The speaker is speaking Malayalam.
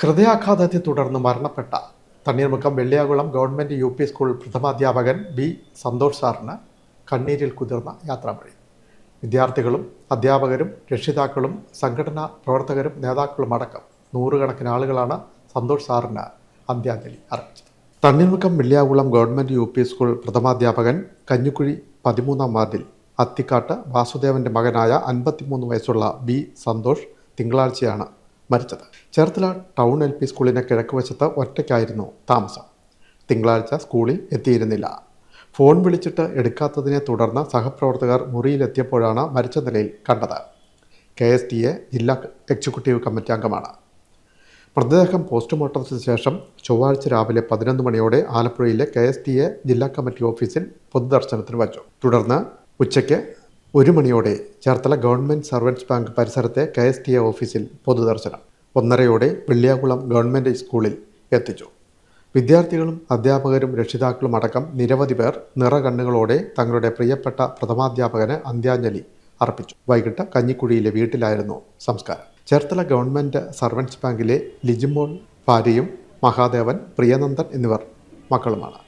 ഹൃദയാഘാതത്തെ തുടർന്ന് മരണപ്പെട്ട തണ്ണീർമുഖം വെള്ളിയാകുളം ഗവൺമെന്റ് യു പി സ്കൂൾ പ്രഥമാധ്യാപകൻ ബി സന്തോഷ് സാറിന് കണ്ണീരിൽ കുതിർന്ന യാത്രാമൊഴി വിദ്യാർത്ഥികളും അധ്യാപകരും രക്ഷിതാക്കളും സംഘടനാ പ്രവർത്തകരും നേതാക്കളും അടക്കം നൂറുകണക്കിന് ആളുകളാണ് സന്തോഷ് സാറിന് അന്ത്യാഞ്ജലി അർപ്പിച്ചത്. തണ്ണീർമുഖം വെള്ളിയാകുളം ഗവൺമെന്റ് യു പി സ്കൂൾ പ്രഥമാധ്യാപകൻ കഞ്ഞിക്കുഴി പതിമൂന്നാം വാർഡിൽ അത്തിക്കാട്ട് വാസുദേവന്റെ മകനായ അൻപത്തിമൂന്ന് വയസ്സുള്ള ബി സന്തോഷ് തിങ്കളാഴ്ചയാണ് മരിച്ചത്. ചേർത്തല ടൗൺ എൽ പി സ്കൂളിന് കിഴക്കുവശത്ത് ഒറ്റയ്ക്കായിരുന്നു താമസം. തിങ്കളാഴ്ച സ്കൂളിൽ എത്തിയിരുന്നില്ല. ഫോൺ വിളിച്ചിട്ട് എടുക്കാത്തതിനെ തുടർന്ന് സഹപ്രവർത്തകർ മുറിയിലെത്തിയപ്പോഴാണ് മരിച്ച നിലയിൽ കണ്ടത്. കെ എസ് ടി എ ജില്ലാ എക്സിക്യൂട്ടീവ് കമ്മിറ്റി അംഗമാണ്. മൃതദേഹം പോസ്റ്റ്മോർട്ടത്തിന് ശേഷം ചൊവ്വാഴ്ച രാവിലെ പതിനൊന്ന് മണിയോടെ ആലപ്പുഴയിലെ കെ എസ് ടി എ ജില്ലാ കമ്മിറ്റി ഓഫീസിൽ പൊതുദർശനത്തിന് വച്ചു. തുടർന്ന് ഉച്ചയ്ക്ക് ഒരു മണിയോടെ ചേർത്തല ഗവൺമെന്റ് സർവൻസ് ബാങ്ക് പരിസരത്തെ കെ എസ് ടി എ ഓഫീസിൽ പൊതുദർശനം. ഒന്നരയോടെ വെള്ളിയാകുളം ഗവൺമെന്റ് സ്കൂളിൽ എത്തിച്ചു. വിദ്യാർത്ഥികളും അധ്യാപകരും രക്ഷിതാക്കളും അടക്കം നിരവധി പേർ നിറകണ്ണുകളോടെ തങ്ങളുടെ പ്രിയപ്പെട്ട പ്രഥമാധ്യാപകന് അന്ത്യാഞ്ജലി അർപ്പിച്ചു. വൈകിട്ട് കഞ്ഞിക്കുഴിയിലെ വീട്ടിലായിരുന്നു സംസ്കാരം. ചേർത്തല ഗവൺമെന്റ് സർവൻസ് ബാങ്കിലെ ലിജിമോൾ ഭാര്യയും മഹാദേവൻ പ്രിയനന്ദൻ എന്നിവർ മക്കളുമാണ്.